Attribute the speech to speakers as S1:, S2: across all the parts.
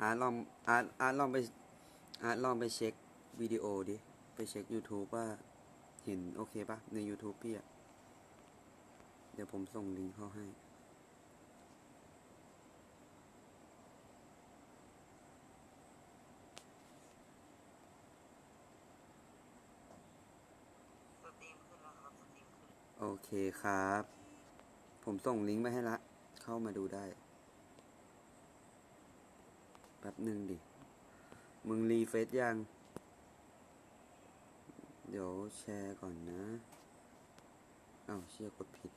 S1: อาร์ตลองอาร์ตอาร์ตลองไปอาร์ตลองไปเช็ควิดีโอดิ ไปเช็ค YouTube ว่าเห็นโอเคปะใน YouTube พี่อะเดี๋ยวผมส่งลิงก์เข้าให้โอเคครับ ผมส่งลิงก์ไปให้ละ เข้ามาดูได้ ป๊บหนึ่งดิ มึงรีเฟซยัง เดี๋ยวแชร์ก่อนนะ อ้าวเชี่ยกดผิด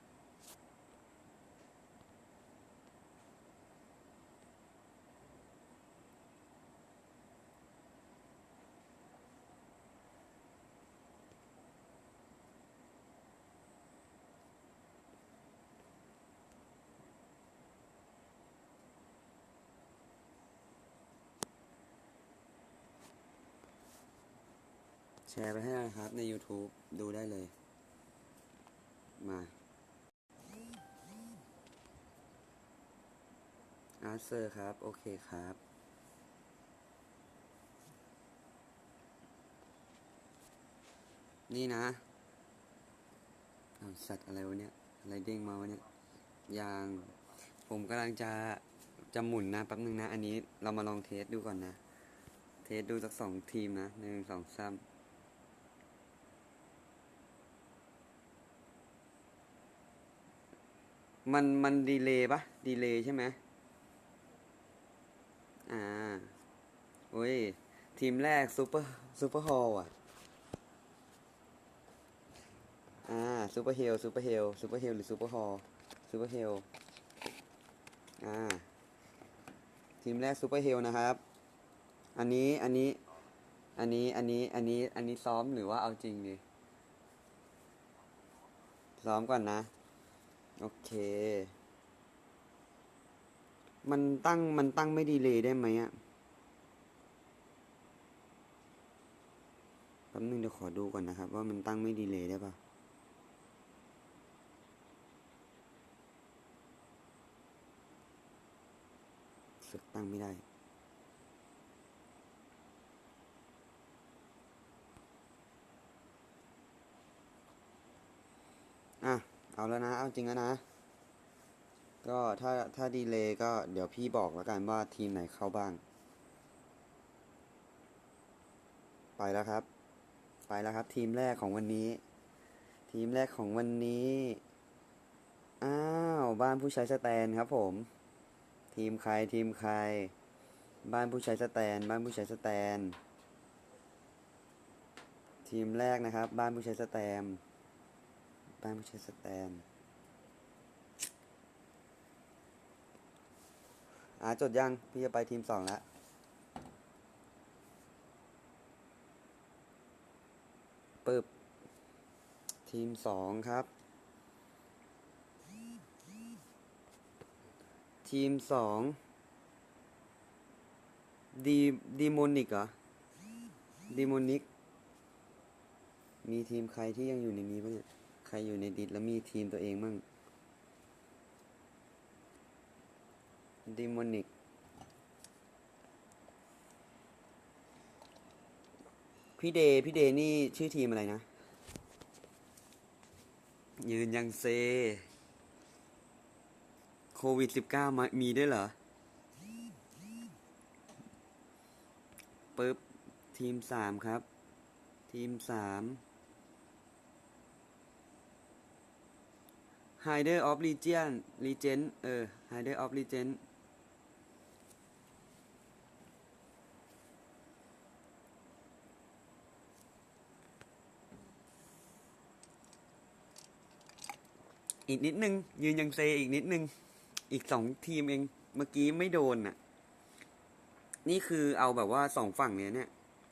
S1: แชร์ไปให้นะครับ ใน YouTube ดูได้เลย มาอาร์เซอร์ครับ โอเคครับ นี่นะสัตว์อะไรวะเนี่ย อะไรเด้งมาวะเนี่ยยางผมกำลังจะจะหมุนนะแป๊บนึงนะ อันนี้เรามาลองเทสดูก่อนนะ เทสดูสักสองทีมนะหนึ่งสองสาม มันมันดีเลย์ปะดีเลย์ใช่ไหมอ่าโอ้ย ทีมแรกซูเปอร์ซูเปอร์ฮอลอะ อ่าซูเปอร์เฮลซูเปอร์เฮลซูเปอร์เฮลหรือซูเปอร์ฮอลซูเปอร์เฮลอ่า ทีมแรกซูเปอร์เฮลนะครับ อันนี้อันนี้ อันนี้อันนี้อันนี้อันนี้ซ้อมหรือว่าเอาจริงดิซ้อมก่อนนะ โอเค มันตั้งมันตั้งไม่ดีเลยได้ไหมอะแป๊บนึงเดี๋ยวขอดูก่อนนะครับ ว่ามันตั้งไม่ดีเลยได้ปะสึกตั้งไม่ได้ อะ เอาแล้วนะ เอาจริงแล้วนะ ก็ถ้าถ้าดีเลย์ก็เดี๋ยวพี่บอกแล้วกันว่าทีมไหนเข้าบ้าง ไปแล้วครับ ไปแล้วครับ ทีมแรกของวันนี้ ทีมแรกของวันนี้ อ้าว บ้านผู้ใช้สแตนครับผม ทีมใครทีมใคร บ้านผู้ใช้สแตน บ้านผู้ใช้สแตน ทีมแรกนะครับ บ้านผู้ใช้สแตม บ้านผู้ใช้สแตนอ่าจดยัง พี่จะไปทีมสองแล้วปึบ ทีมสองครับ ทีมสองดีดีโมนิกเหรอดีโมนิก มีทีมใครที่ยังอยู่ในนี้บ้างเนี่ย ครอยู่ในดิสแล้วมีทีมตัวเองมั่งดีโมนิกพี่เดย์พี่เดย์นี่ชื่อทีมอะไรนะ ยืนยังเซ โควิดสิบเก้ามามีด้วยเหรอปึ๊บ ทีมสามครับ ทีมสาม Hider of Legion Legend เออ Hider of Legend อีกนิดนึง ยืนยังเซอีกนิดนึง อีกสองทีมเอง เมื่อกี้ไม่โดนน่ะ นี่คือเอาแบบว่าสองฝั่งเนี้ยเนี่ย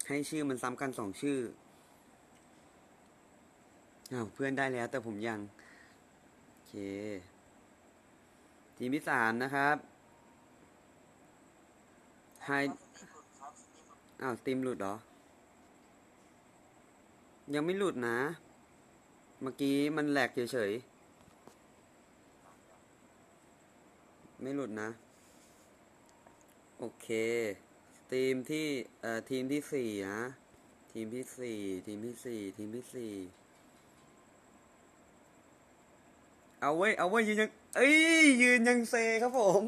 S1: ให้ชื่อมันซ้ำกันสองชื่ออ้าวเพื่อนได้แล้วแต่ผมยัง เค ทีมที่สามนะครับไฮอ้าวสตีมหลุดเหรอ ยังไม่หลุดนะ เมื่อกี้มันแหลกเฉยๆ ไม่หลุดนะ โอเค ทีมที่เอ่อทีมที่สี่นะ ทีมที่สี่ทีมที่สี่ทีมที่สี่ เอาเว้เอาเว้ยืนยังเอ้ยยืนยังเซครับผม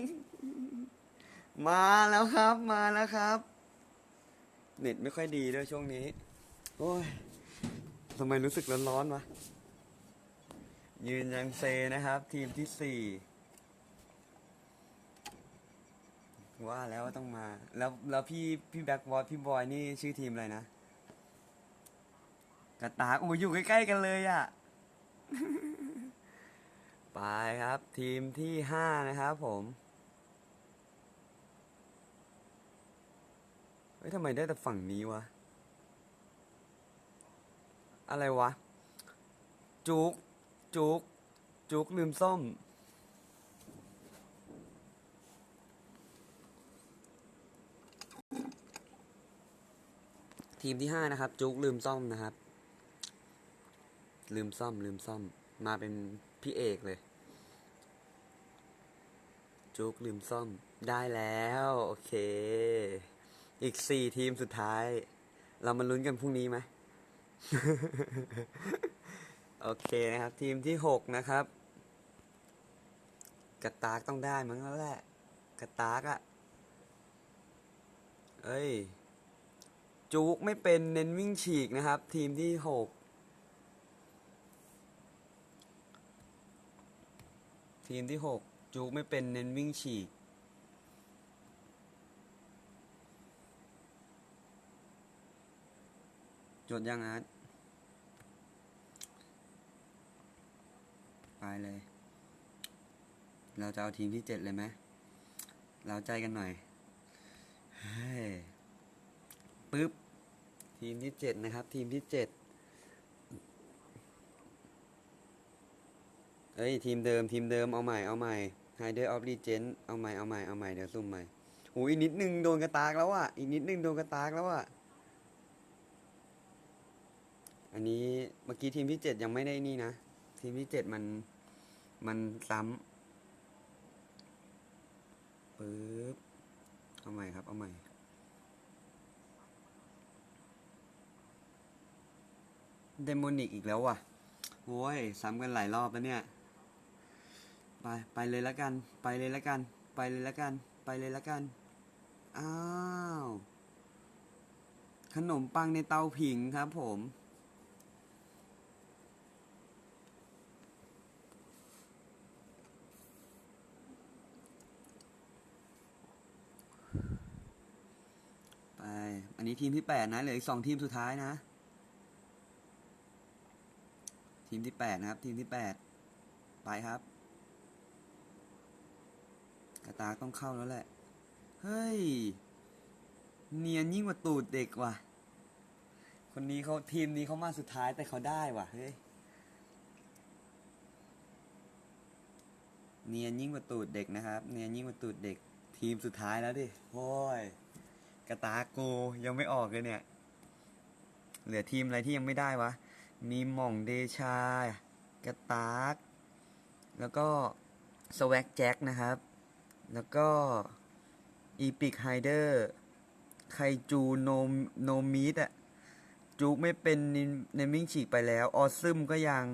S1: มาแล้วครับมาแล้วครับ เน็ตไม่ค่อยดีด้วยช่วงนี้ โอ้ยทำไมรู้สึกร้อนๆวะยืนยังเซนะครับ ทีมที่สี่ว่าแล้วว่าต้องมา แล้วแล้วพี่พี่แบ็กวอตพี่บอยนี่ชื่อทีมอะไรนะกระตากโอ้ยอยู่ใกล้ๆกันเลยอะ่ะ ไปครับ ทีมที่ห้านะครับผมเฮ้ยทำไมได้แต่ฝั่งนี้วะ อะไรวะ จุก จุก จุกลืมส้ม ทีมที่ห้านะครับ จุกลืมซ่อมนะครับ ลืมซ่อม ลืมซ่อม มาเป็นพี่เอกเลย จุกลืมซ่อมได้แล้ว โอเค อีกสี่ทีมสุดท้าย เรามาลุ้นกันพรุ่งนี้ไหมโอเคนะครับ ทีมที่หกนะครับ กระตากต้องได้มั้งแล้วแหละ กระตากอะ่ะ เอ้ย จุกไม่เป็นเน้นวิ่งฉีกนะครับ ทีมที่หก ทีมที่ 6 จุกไม่เป็นเน้นวิ่งฉีก จดยังอาร์ตไปเลย เราจะเอาทีมที่ 7 เลยไหมเราใจกันหน่อย เฮ้ปึ๊บ ทีมที่ 7 นะครับ ทีมที่ 7 เอ้ย ทีมเดิมทีมเดิมเอาใหม่เอาใหม่ Hider of Legend เอาใหม่เอาใหม่เอาใหม่เดี๋ยวซุ่มใหม่โอ้ยอีกนิดนึงโดนกระตากแล้วอะอีกนิดนึงโดนกระตากแล้วอะอันนี้เมื่อกี้ทีมที่เจ็ดยังไม่ได้นี่นะ ทีมที่เจ็ดมันมันซ้ำปึ๊บเอาใหม่ครับ เอาใหม่เดโมนิกอีกแล้วว่ะโอ้ยซ้ำกันหลายรอบแล้วเนี่ย ไปไปเลยละกัน ไปเลยละกัน ไปเลยละกัน ไปเลยละกัน อ้าว ขนมปังในเตาผิงครับผม ไป อันนี้ทีมที่แปดนะ เหลืออีกสองทีมสุดท้ายนะ ทีมที่แปดนะครับ ทีมที่แปดไปครับ ตาต้องเข้าแล้วแหละ เฮ้ย เนียนยิ่งกว่าตูดเด็กว่ะ คนนี้เขาทีมนี้เขามาสุดท้ายแต่เขาได้ว่ะ เฮ้ย เนียนยิ่งกว่าตูดเด็กนะครับ เนียนยิ่งกว่าตูดเด็ก ทีมสุดท้ายแล้วดิ โอ้ย กระตากกูยังไม่ออกเลยเนี่ย เหลือทีมอะไรที่ยังไม่ได้วะ มีหม่องเดชา กระตากแล้วก็สวักแจ็คนะครับ แล้วก็อีพิกไฮเดอร์ไคจูโนโนมิดอะจูไม่เป็นเนมมิ่งฉีกไปแล้ว ออซึมก็ยัง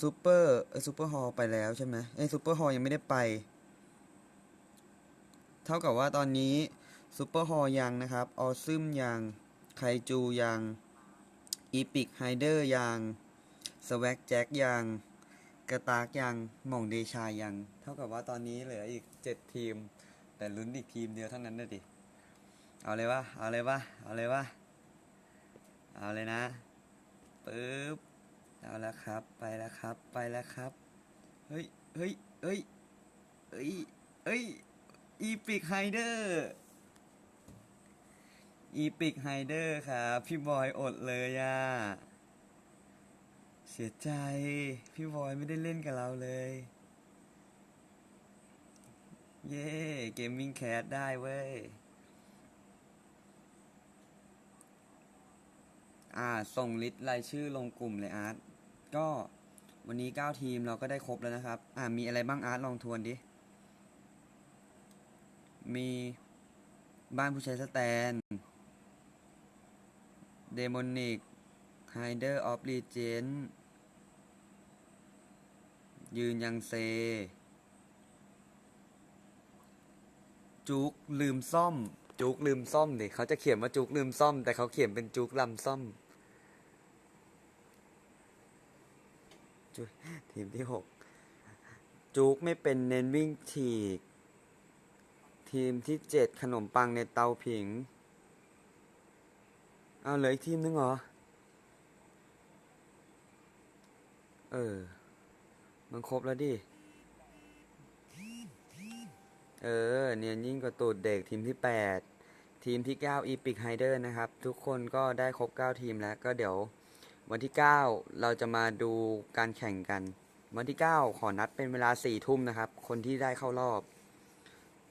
S1: ซูเปอร์ซูเปอร์ฮอลไปแล้วใช่ไหมเอ้ซูเปอร์ฮอลยังไม่ได้ไป เท่ากับว่าตอนนี้ซูเปอร์ฮอลยังนะครับ ออซึมยังไคจูยังอีพิกไฮเดอร์ยังสวักแจ็คยังกระตากยังหม่องเดชายัง เท่ากับว่าตอนนี้เหลืออีกเจ็ดทีม แต่ลุ้นอีกทีมเดียวเท่านั้นนะดิ เอาเลยวะเอาเลยวะเอาเลยวะเอาเลยนะปึ๊บเอาแล้วครับ ไปแล้วครับ ไปแล้วครับ เฮ้ยเฮ้ยเฮ้ยเฮ้ยเฮ้ยอีพิกไฮเดอร์อีพิกไฮเดอร์ครับ พี่บอยอดเลยอะ เสียใจ พี่บอยไม่ได้เล่นกับเราเลย เย้เกมมิ่งแคสได้เว้ย อ่า ส่งลิสต์รายชื่อลงกลุ่มเลยอาร์ต ก็วันนี้ 9 ทีมเราก็ได้ครบแล้วนะครับ อ่า มีอะไรบ้างอาร์ตลองทวนดิ มีบ้านผู้ใช้สแตนเดมอนิกไฮเดอร์ออฟลีเจนยืนยังเซ จุกลืมซ่อม จุกลืมซ่อมดิเขาจะเขียนว่าจุกลืมซ่อม แต่เขาเขียนเป็นจุกลำซ่อมจทีมที่หกจุกไม่เป็นเน้นวิ่งฉีก ทีมที่เจ็ดขนมปังในเตาผิง เอาเหลืออีกทีมนึงเหรอ เออ มันครบแล้วดิ เออ เนียนยิ่งกว่าตูดเด็กทีมที่ 8 ทีมที่9 Epic Hider นะครับ ทุกคนก็ได้ครบ 9 ทีมแล้วก็เดี๋ยววันที่ 9 เราจะมาดูการแข่งกัน วันที่ 9 ขอนัดเป็นเวลา4ทุ่มนะครับ คนที่ได้เข้ารอบ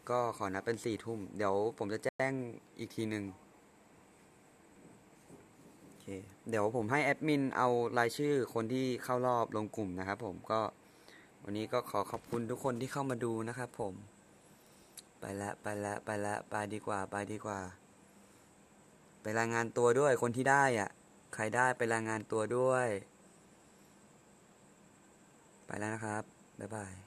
S1: ก็ขอนัดเป็น4ทุ่ม เดี๋ยวผมจะแจ้งอีกทีหนึ่งโอเคเดี๋ยวผมให้แอดมินเอารายชื่อคนที่เข้ารอบลงกลุ่มนะครับผมก็วันนี้ก็ขอขอบคุณทุกคนที่เข้ามาดูนะครับผม ไปแล้วไปแล้วไปแล้วไปดีกว่า ไปดีกว่า ไปรายงานตัวด้วยคนที่ได้อะ ใครได้ไปรายงานตัวด้วย ไปแล้วนะครับ บ๊ายบาย